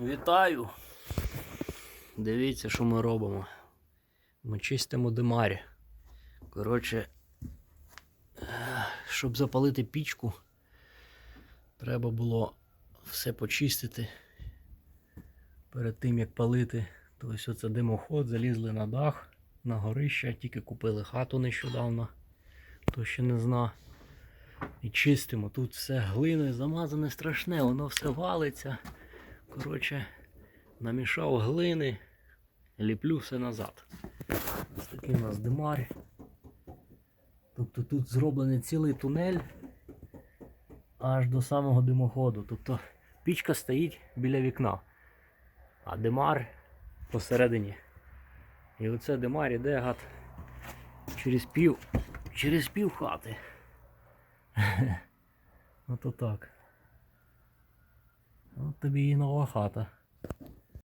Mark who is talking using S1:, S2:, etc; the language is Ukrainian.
S1: Вітаю! Дивіться, що ми робимо. Ми чистимо димарі. Коротше, щоб запалити пічку, треба було все почистити перед тим, як палити. Тобто оце димоход, залізли на дах, на горище, тільки купили хату нещодавно, хто ще не зна. І чистимо. Тут все глиною замазане страшне, воно все валиться. Коротше, намішав глини, ліплю все назад. Ось такий у нас димар. Тобто тут зроблений цілий тунель аж до самого димоходу. Тобто пічка стоїть біля вікна, а димар посередині. І оце димар іде гад через пів, через пів хати. Ото так. Тобі і нова хата.